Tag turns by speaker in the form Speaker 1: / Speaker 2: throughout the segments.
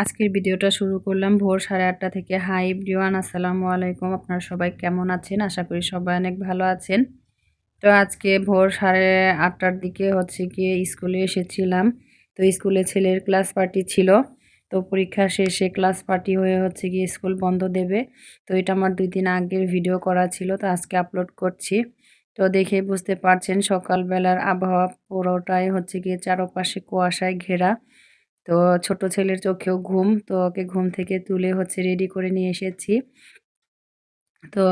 Speaker 1: আজকের ভিডিওটা শুরু করলাম ভোর সাড়ে আটটা থেকে। হাই ব্রিওয়ান আসসালামু আলাইকুম। আপনারা সবাই কেমন আছেন? আশা করি সবাই অনেক ভালো আছেন। তো আজকে ভোর সাড়ে আটটার দিকে হচ্ছে গিয়ে স্কুলে এসেছিলাম। তো স্কুলে ছেলের ক্লাস পার্টি ছিল। তো পরীক্ষা শেষে ক্লাস পার্টি হয়ে হচ্ছে গিয়ে স্কুল বন্ধ দেবে। তো এটা আমার দুই দিন আগের ভিডিও করা ছিল, তো আজকে আপলোড করছি। তো দেখে বুঝতে পারছেন সকালবেলার আবহাওয়া পুরোটাই হচ্ছে গিয়ে চারপাশে কুয়াশায় ঘেরা। তো ছোট ছেলের চোখেও ঘুম, তো ওকে ঘুম থেকে তুলে হচ্ছে রেডি করে নিয়ে এসেছি। তো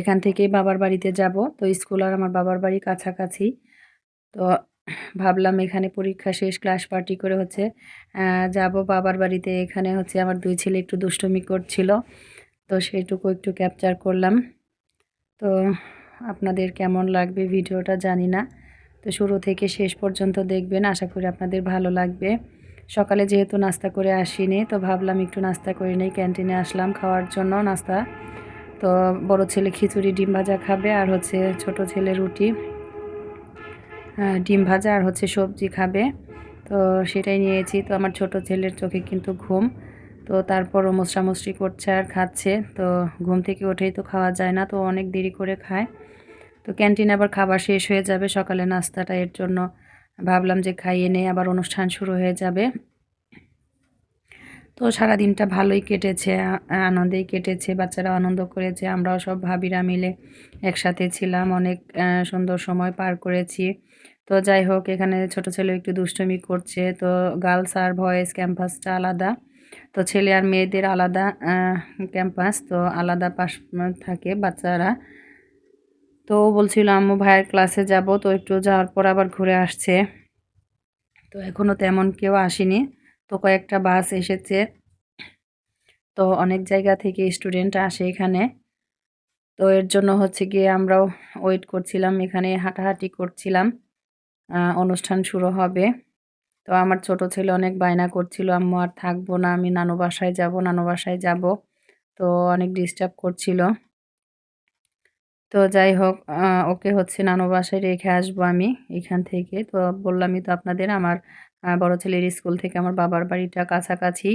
Speaker 1: এখান থেকে বাবার বাড়িতে যাব। তো স্কুল আর আমার বাবার বাড়ি কাছাকাছি। তো ভাবলাম এখানে পরীক্ষা শেষ ক্লাস পার্টি করে হচ্ছে যাব। বাবার বাড়িতে এখানে হচ্ছে আমার দুই ছেলে একটু দুষ্টমি করছিল, তো সেইটুকু একটু ক্যাপচার করলাম। তো আপনাদের কেমন লাগবে ভিডিওটা জানি না। তো শুরু থেকে শেষ পর্যন্ত দেখবেন, আশা করি আপনাদের ভালো লাগবে। সকালে যেহেতু নাস্তা করে আসিনি, তো ভাবলাম একটু নাস্তা করে নেই, ক্যান্টিনে আসলাম খাওয়ার জন্য নাস্তা। তো বড় ছেলে খিচুড়ি, ডিম ভাজা খাবে আর হচ্ছে ছোট ছেলে রুটি ডিম ভাজা আর হচ্ছে সবজি খাবে। তো সেটাই নিয়েছি। তো আমার ছোট ছেলের চোখে কিন্তু ঘুম। তো তারপরও মশরামশরি করছে আর খাচ্ছে। তো ঘুম থেকে ওঠেই তো খাওয়া যায় না, তো অনেক দেরি করে খায়। তো ক্যান্টিনে আবার খাবার শেষ হয়ে যাবে সকালে নাস্তাটা এর জন্য। ভাবলাম যে খাইয়ে নেই আবার অনুষ্ঠান শুরু হয়ে যাবে। তো সারা দিনটা ভালোই কেটেছে আনন্দেই কেটেছে, বাচ্চারা আনন্দ করেছে, আমরাও সব ভাবিরা মিলে একসাথে ছিলাম, অনেক সুন্দর সময় পার করেছি। তো যাই হোক, এখানে ছোট ছেলে একটু দুষ্টমি করছে, তো গার্লস আর ভয়েস ক্যাম্পাসটা আলাদা। তো ছেলে আর মেয়েদের আলাদা ক্যাম্পাস, তো আলাদা পাশ থাকে বাচ্চারা। তো বলছিল, আম্মু ভাইয়ের ক্লাসে যাব, তো একটু যাওয়ার পর আবার ঘুরে আসছে। তো এখনও তেমন কেউ আসেনি। তো কয়েকটা বাস এসেছে। তো অনেক জায়গা থেকে স্টুডেন্ট আসে এখানে। তো এর জন্য হচ্ছে গিয়ে আমরাও ওয়েট করছিলাম, এখানে হাঁটাহাঁটি করছিলাম। অনুষ্ঠান শুরু হবে। তো আমার ছোট ছেলে অনেক বায়না করছিল, আম্মু, আর থাকব না, আমি নানু বাসায় যাব, নানু বাসায় যাব। তো অনেক ডিস্টার্ব করছিল। তো যাই হোক ওকে হচ্ছে নানু বাসায় রেখে আসব আমি এখান থেকে। তো বললামই তো আপনাদের, আমার বড় ছেলের স্কুল থেকে আমার বাবার বাড়িটা কাছাকাছি।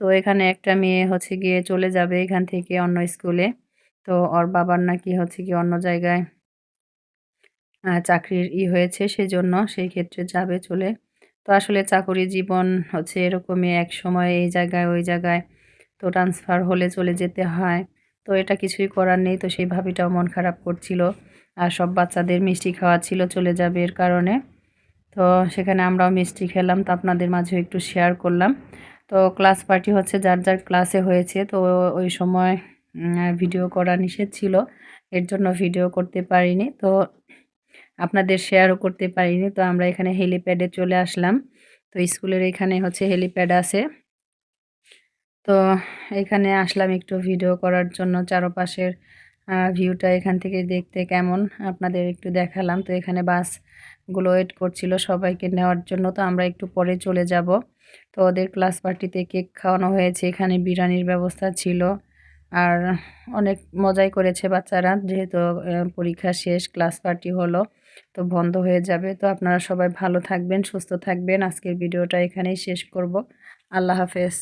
Speaker 1: তো এখানে একটা মেয়ে হচ্ছে গিয়ে চলে যাবে এখান থেকে অন্য স্কুলে। তো ওর বাবার নাকি হচ্ছে কি অন্য জায়গায় চাকরির ই হয়েছে সেজন্য সেই ক্ষেত্রে যাবে চলে। তো আসলে চাকরি জীবন হচ্ছে এরকমই, এক সময় এই জায়গায় ওই জায়গায় তো ট্রান্সফার হলে চলে যেতে হয়। তো এটা কিছুই করার নেই, তো সেই ভাবিটাও মন খারাপ করছিল। আর সব বাচ্চাদের মিষ্টি খাওয়া ছিল চলে যাবে এর কারণে। তো সেখানে আমরাও মিষ্টি খেলাম, তো আপনাদের মাঝেও একটু শেয়ার করলাম। তো ক্লাস পার্টি হচ্ছে যার যার ক্লাসে হয়েছে, তো ওই সময় ভিডিও করা নিষেধ ছিল। এর জন্য ভিডিও করতে পারিনি, তো আপনাদের শেয়ারও করতে পারিনি। তো আমরা এখানে হেলিপ্যাডে চলে আসলাম। তো স্কুলের এখানে হচ্ছে হেলিপ্যাড আছে। তো এখানে আসলাম একটু ভিডিও করার জন্য। চারপাশের ভিউটা এখান থেকে দেখতে কেমন আপনাদের একটু দেখালাম। তো এখানে বাসগুলো ওয়েট করছিল সবাইকে নেওয়ার জন্য। তো আমরা একটু পরে চলে যাব। তো ওদের ক্লাস পার্টিতে কেক খাওয়ানো হয়েছে। এখানে বিরিয়ানির ব্যবস্থা ছিল। আর অনেক মজাই করেছে বাচ্চারা। যেহেতু পরীক্ষা শেষ ক্লাস পার্টি হলো, তো বন্ধ হয়ে যাবে। তো আপনারা সবাই ভালো থাকবেন, সুস্থ থাকবেন। আজকের ভিডিওটা এখানেই শেষ করব। আল্লাহ হাফেজ।